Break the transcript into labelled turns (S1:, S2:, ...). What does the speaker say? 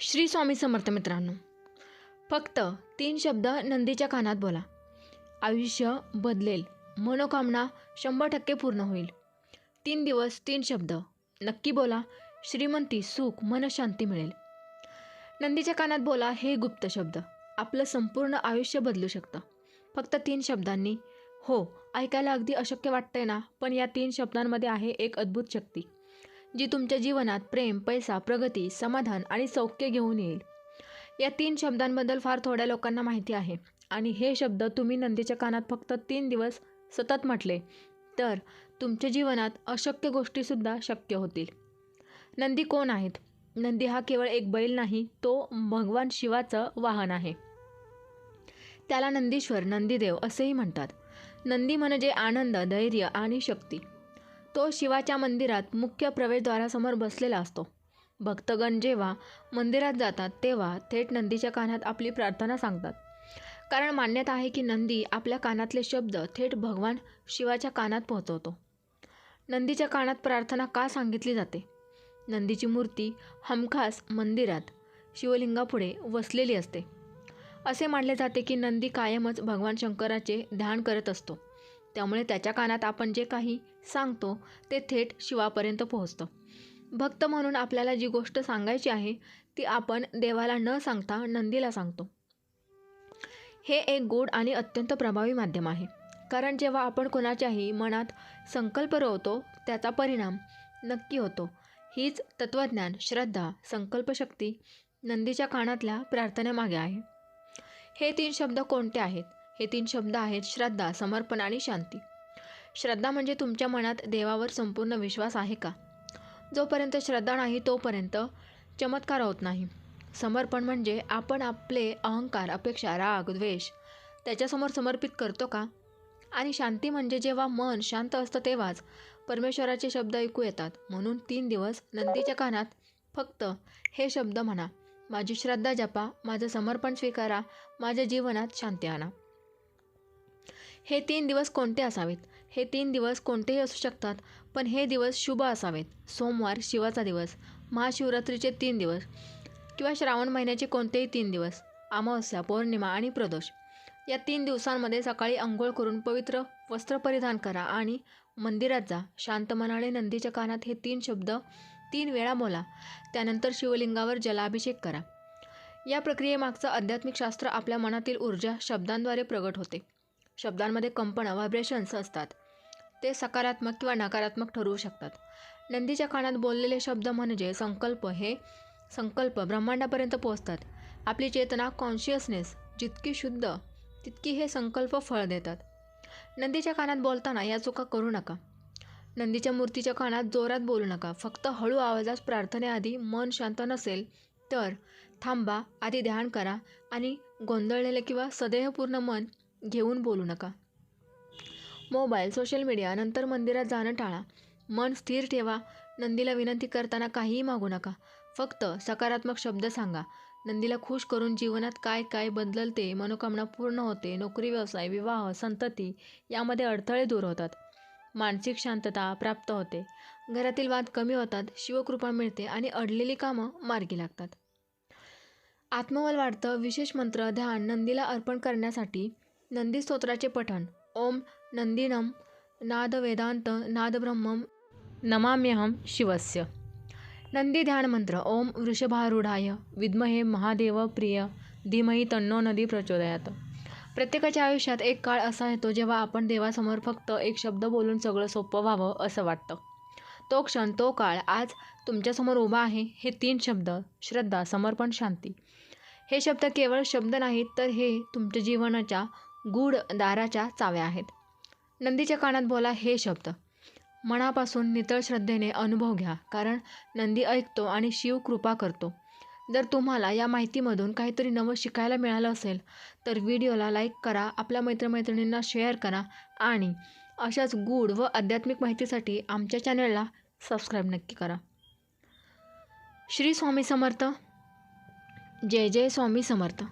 S1: श्री स्वामी समर्थ मित्रांनो फक्त तीन शब्द नंदीच्या कानात बोला. आयुष्य बदलेल मनोकामना शंभर टक्के पूर्ण होईल. तीन दिवस तीन शब्द. नक्की बोला श्रीमंती सुख मनशांती मिळेल. नंदीच्या कानात बोला हे गुप्त शब्द. आपलं संपूर्ण आयुष्य बदलू शकतं. फक्त तीन शब्दांनी. हो ऐकायला अगदी अशक्य वाटतंय ना पण या तीन शब्दांमध्ये आहे एक अद्भुत शक्ती. जी तुमच्या जीवनात प्रेम पैसा प्रगती समाधान आणि सौख्य घेऊन येईल. या तीन शब्दांबद्दल फार थोड्या लोकांना माहिती आहे. आणि हे शब्द तुम्ही नंदीच्या कानात फक्त तीन दिवस सतत म्हटले तर तुमच्या जीवनात अशक्य गोष्टीसुद्धा शक्य होतील. नंदी कोण आहेत? नंदी हा केवळ एक बैल नाही तो भगवान शिवाचं वाहन आहे. त्याला नंदीश्वर नंदीदेव असेही म्हणतात. नंदी म्हणजे आनंद धैर्य आणि शक्ती. तो शिवाच्या मंदिरात मुख्य प्रवेशद्वारासमोर बसलेला असतो. भक्तगण जेव्हा मंदिरात जातात तेव्हा थेट नंदीच्या कानात आपली प्रार्थना सांगतात. कारण मान्यता आहे की नंदी आपल्या कानातले शब्द थेट भगवान शिवाच्या कानात पोहोचवतो. नंदीच्या कानात प्रार्थना का सांगितली जाते? नंदीची मूर्ती हमखास मंदिरात शिवलिंगापुढे वसलेली असते. असे मानले जाते की नंदी कायमच भगवान शंकराचे ध्यान करत असतो. त्यामुळे त्याच्या कानात आपण जे काही सांगतो ते थेट शिवापर्यंत पोहोचतं. भक्त म्हणून आपल्याला जी गोष्ट सांगायची आहे ती आपण देवाला न सांगता नंदीला सांगतो. हे एक गोड आणि अत्यंत प्रभावी माध्यम आहे. कारण जेव्हा आपण कोणाच्याही मनात संकल्प रोवतो त्याचा परिणाम नक्की होतो. हीच तत्त्वज्ञान श्रद्धा संकल्पशक्ती नंदीच्या कानातल्या प्रार्थनेमागे आहे. हे तीन शब्द कोणते आहेत? हे तीन शब्द आहेत श्रद्धा समर्पण आणि शांती. श्रद्धा म्हणजे तुमच्या मनात देवावर संपूर्ण विश्वास आहे का? जोपर्यंत श्रद्धा नाही तोपर्यंत चमत्कार होत नाही. समर्पण म्हणजे आपण आपले अहंकार अपेक्षा राग द्वेष त्याच्यासमोर समर्पित करतो का? आणि शांती म्हणजे जेव्हा मन शांत असतं तेव्हाच परमेश्वराचे शब्द ऐकू येतात. म्हणून तीन दिवस नंदीच्या कानात फक्त हे शब्द म्हणा माझी श्रद्धा जपा माझं समर्पण स्वीकारा माझ्या जीवनात शांती आणा. हे तीन दिवस कोणते असावेत? हे तीन दिवस कोणतेही असू शकतात पण हे दिवस शुभ असावेत. सोमवार शिवाचा दिवस महाशिवरात्रीचे तीन दिवस किंवा श्रावण महिन्याचे कोणतेही तीन दिवस अमावस्या पौर्णिमा आणि प्रदोष. या तीन दिवसांमध्ये सकाळी अंघोळ करून पवित्र वस्त्र परिधान करा आणि मंदिरात जा. शांत मनाने नंदीच्या कानात हे तीन शब्द तीन वेळा बोला. त्यानंतर शिवलिंगावर जलाभिषेक करा. या प्रक्रियेमागचं आध्यात्मिक शास्त्र आपल्या मनातील ऊर्जा शब्दांद्वारे प्रगट होते. शब्दांमध्ये कंपनं व्हायब्रेशन्स असतात. ते सकारात्मक किंवा नकारात्मक ठरवू शकतात. नंदीच्या कानात बोललेले शब्द म्हणजे संकल्प हे संकल्प ब्रह्मांडापर्यंत पोहोचतात. आपली चेतना कॉन्शियसनेस जितकी शुद्ध तितकी हे संकल्प फळ देतात. नंदीच्या कानात बोलताना या चुका करू नका. नंदीच्या मूर्तीच्या कानात जोरात बोलू नका. फक्त हळू आवाजात प्रार्थनेआधी मन शांत नसेल तर थांबा आधी ध्यान करा आणि गोंधळलेले किंवा सदेहपूर्ण मन घेऊन बोलू नका. मोबाईल सोशल मीडिया नंतर मंदिरात जाणं टाळा. मन स्थिर ठेवा. नंदीला विनंती करताना काहीही मागू नका. फक्त सकारात्मक शब्द सांगा. नंदीला खुश करून जीवनात काय काय बदलते मनोकामना पूर्ण होते. नोकरी व्यवसाय विवाह संतती यामध्ये अडथळे दूर होतात. मानसिक शांतता प्राप्त होते. घरातील वाद कमी होतात शिवकृपा मिळते आणि अडलेली कामं मार्गी लागतात. आत्मबल वाढतं. विशेष मंत्र ध्यान नंदीला अर्पण करण्यासाठी नंदी स्तोत्राचे पठण. ओम नंदिनम नाद वेदांत नाद ब्रह्मम नमाम्यहम शिवस्य. नंदी ध्यान मंत्र. ओम वृषभारूढाय. विद्महे महादेव प्रिय. धीमही तन्नो नदी प्रचोदयात. प्रत्येकाच्या आयुष्यात एक काळ असा येतो जेव्हा आपण देवासमोर फक्त एक शब्द बोलून सगळं सोपं व्हावं असं वाटतं. तो क्षण तो काळ आज तुमच्यासमोर उभा आहे हे तीन शब्द श्रद्धा समर्पण शांती. हे शब्द केवळ शब्द नाहीत तर हे तुमच्या जीवनाच्या गूढ दाराच्या चाव्या आहेत. नंदीच्या कानात बोला हे शब्द. मनापासून नितळ श्रद्धेने अनुभव घ्या कारण नंदी ऐकतो आणि शिव कृपा करतो. जर तुम्हाला या माहितीमधून काहीतरी नवं शिकायला मिळालं असेल तर व्हिडिओला लाईक करा आपल्या मित्रमैत्रिणींना शेअर करा आणि अशाच गूढ व आध्यात्मिक माहितीसाठी आमच्या चॅनलला सबस्क्राईब नक्की करा. श्री स्वामी समर्थ. जय जय स्वामी समर्थ.